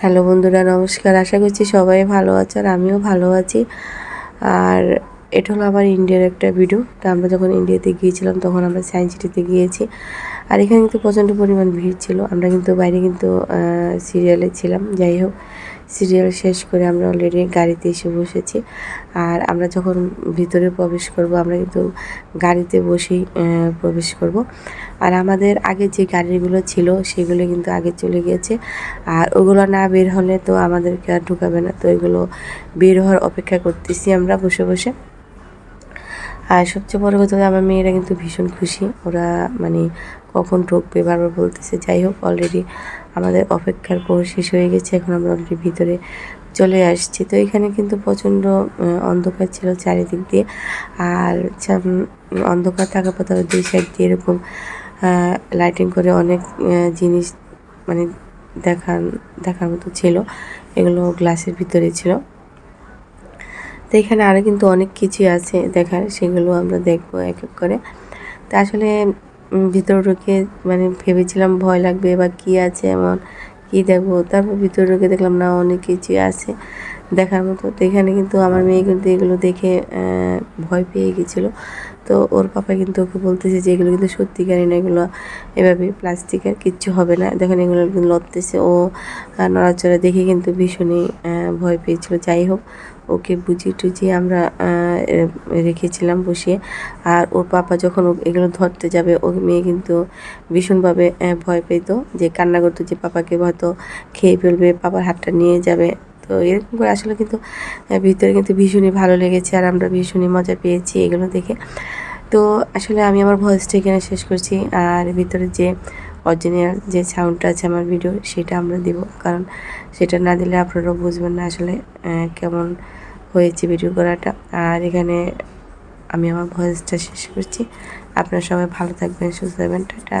Hello বন্ধুরা, নমস্কার। আশা করছি সবাই ভালো আছে আর আমিও ভালো আছি। আর এটা হলো আমার ইন্ডিয়ার একটা ভিডিও তা আমরা যখন ইন্ডিয়াতে গিয়েছিলাম, তখন আমরা সায়েন্স সিটিতে গিয়েছি। আর এখানে কিন্তু প্রচণ্ড পরিমাণ ভিড় ছিল। আমরা কিন্তু বাইরে কিন্তু সিরিয়ালে ছিলাম। যাই হোক সিরিয়াল শেষ করে আমরা অলরেডি গাড়িতে এসে বসেছি। আর আমরা যখন ভিতরে প্রবেশ করব, আমরা কিন্তু গাড়িতে বসেই প্রবেশ করব। আর আমাদের আগে যে গাড়িগুলো ছিল, সেগুলো কিন্তু আগে চলে গিয়েছে। আর ওগুলো না বের হলে তো আমাদেরকে আর ঢুকাবে না। তো এগুলো বের হওয়ার অপেক্ষা করতেছি আমরা বসে বসে। আর সবচেয়ে বড় কথা আমার মেয়েরা কিন্তু ভীষণ খুশি। ওরা মানে কখন ঢুকবে বারবার বলতেছে। যাই হোক অলরেডি আমাদের অপেক্ষার পর শেষ হয়ে গেছে। এখন আমরা অলরেডি ভিতরে চলে আসছি। তো এখানে কিন্তু প্রচণ্ড অন্ধকার ছিল চারিদিক দিয়ে। আর অন্ধকার থাকার পর দুই সাইড দিয়ে এরকম লাইটিং করে অনেক জিনিস মানে দেখান, দেখার মতো ছিল। এগুলো গ্লাসের ভিতরে ছিল। তো এখানে আরও কিন্তু অনেক কিছুই আছে দেখার। সেগুলো আমরা দেখব এক এক করে। তা আসলে ভিতরে ঢুকে মানে ভেবেছিলাম ভয় লাগবে বা কি আছে এমন, কি দেখব? তারপর ভিতরে ঢুকে দেখলাম, না, অনেক কিছুই আছে দেখার মতো। তো এখানে কিন্তু আমার মেয়ে কিন্তু এগুলো দেখে ভয় পেয়ে গেছিল। তো ওর পাপা কিন্তু ওকে বলতেছে যে, এগুলো কিন্তু সত্যিকারই না, এগুলো এভাবে প্লাস্টিকের কিচ্ছু হবে না। দেখেন, এগুলো লড়তেছে। ও নড়াচড়া দেখে কিন্তু ভীষণই ভয় পেয়েছিল। যাই হোক ওকে বুঝিয়ে টুজিয়ে আমরা রেখেছিলাম বসিয়ে। আর ওর পাপা যখন এগুলো ধরতে যাবে ও মেয়ে কিন্তু ভীষণভাবে ভয় পেত যে কান্না করতো যে পাপাকে হয়তো খেয়ে ফেলবে, পাপার হাতটা নিয়ে যাবে। তো এরকম করে আসলে কিন্তু ভিতরে কিন্তু ভীষণই ভালো লেগেছে আর আমরা ভীষণই মজা পেয়েছি এগুলো দেখে। তো আসলে আমি আমার ভয়েসটা এখানে শেষ করছি। আর ভিতরে যে অরিজিনাল যে সাউন্ডটা আছে আমার ভিডিও সেটা আমরা দিব। কারণ সেটা না দিলে আপনারাও বুঝবেন না আসলে কেমন হয়েছে ভিডিও করাটা। আর এখানে আমি আমার ভয়েসটা শেষ করছি। আপনারা সবাই ভালো থাকবেন, সুস্থ থাকবেন, টাটা।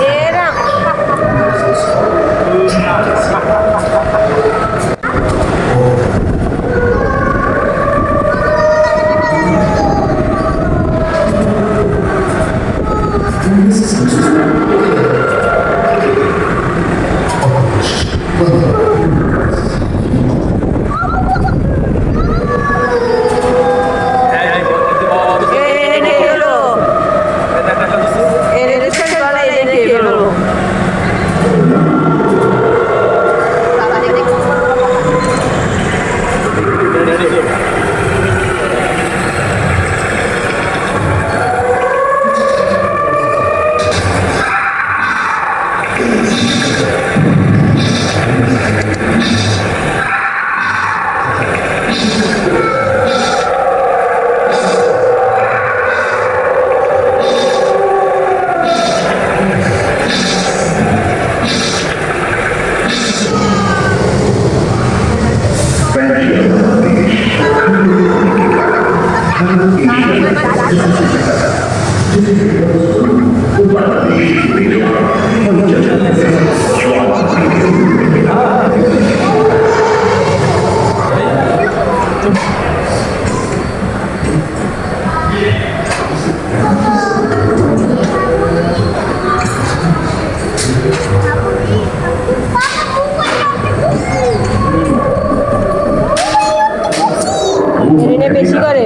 বেশি করে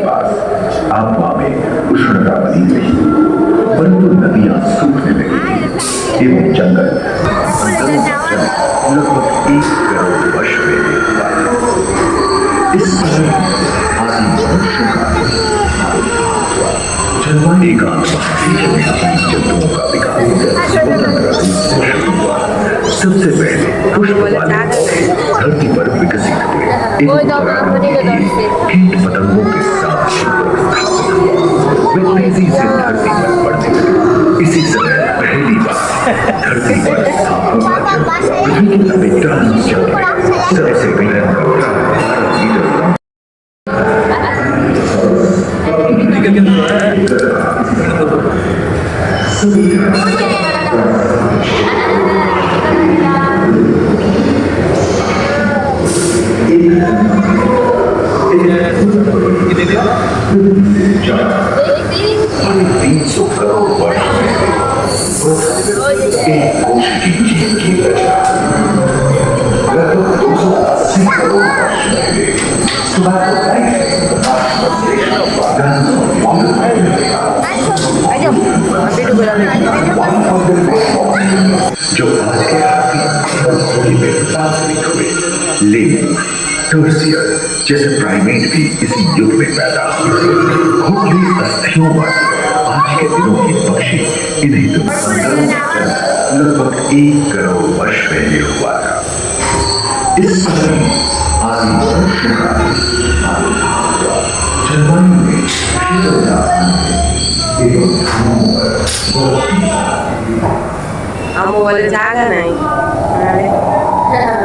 दूषण का अधीन नहीं परंतु नदियाँ सूखने लगी एवं जंगल लगभग एक करोड़ वर्ष पहले इस समय आदि मनुष्यों का जलवायु जंतुओं का विकास स्वतंत्र सबसे पहले पुष्प वाले धरती पर विकसित हुए कीट पतंगों के साथ वे से धरती पर पड़ने लगे इसी समय पहली बार धरती पर सबसे पहले Yeah. Olympics of Carol White. E consigli di cacciare. Gratuitoso si Carol White. Sudato lei. Danzo on the Ayun, mabilo ko lang. One of the best. Giocare a libertà di लेकिन टर्सियर जैसे प्राइमेट भी इसी युग में पैदा खुद की अस्थियों पर आज के दिनों के पक्षी इन्हें तो लगभग एक करोड़ वर्ष पहले हुआ था। इस समय आदि मनुष्य का जलवायु में शीतलता एवं धामों पर बहुत ही हम वाले जागा नहीं। हाँ।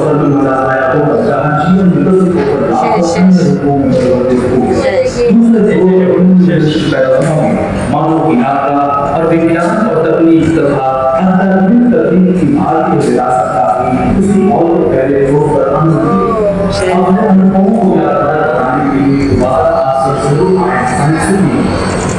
अंतर्निहित तकनीक की भारतीय विरासत का किसी और पहले छोड़ पर अनुभव अपने अनुभवों को यादगार बनाने के लिए। दोबारा आपसे ज़रूर आए। संस्कृति।